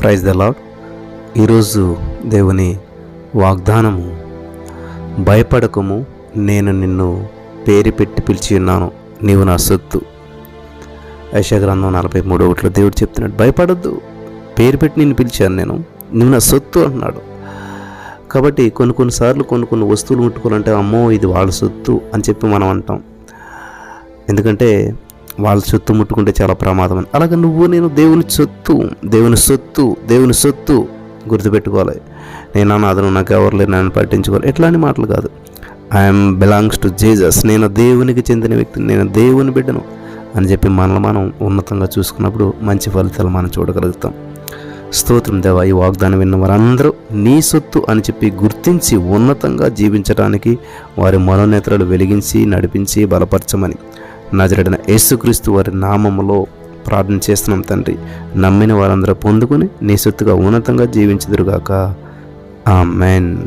Praise the lord. ఈరోజు దేవుని వాగ్దానము భయపడకము నేను నిన్ను పేరు పెట్టి పిలిచి ఉన్నాను. నీవు నా సొత్తు. యశగ్రంథం నలభై మూడు ఒకటిలో దేవుడు చెప్తున్నాడు భయపడద్దు. పేరు పెట్టి నిన్ను పిలిచాను నేను. నువ్వు నా సొత్తు అంటున్నాడు. కాబట్టి కొన్ని కొన్నిసార్లు కొన్ని కొన్ని వస్తువులు ముట్టుకోవాలంటే అమ్మో ఇది వాళ్ళ సొత్తు అని చెప్పి మనం అంటాం. ఎందుకంటే వాళ్ళ సొత్తు ముట్టుకుంటే చాలా ప్రమాదం అని. అలాగే నువ్వు నేను దేవుని సొత్తు దేవుని సొత్తు దేవుని సొత్తు గుర్తుపెట్టుకోవాలి. నేను అతను నాకు ఎవరు లేరు నన్ను పట్టించుకోవాలి ఎట్లాంటి మాటలు కాదు. ఐఎమ్ బిలాంగ్స్ టు జీజస్ నేను దేవునికి చెందిన వ్యక్తిని నేను దేవుని బిడ్డను అని చెప్పి మనల్ని మనం ఉన్నతంగా చూసుకున్నప్పుడు మంచి ఫలితాలు మనం చూడగలుగుతాం. స్తోత్రం దేవా ఈ వాగ్దానం విన్న వారందరూ నీ సొత్తు అని చెప్పి గుర్తించి ఉన్నతంగా జీవించడానికి వారి మనోనేతలు వెలిగించి నడిపించి బలపరచమని. నజరడిన యేసుక్రీస్తు వారి నామములో ప్రార్థన చేస్తున్నాం తండ్రి. నమ్మిన వారందరూ పొందుకుని నీ సొత్తుగా ఉన్నతంగా ఆ మెయిన్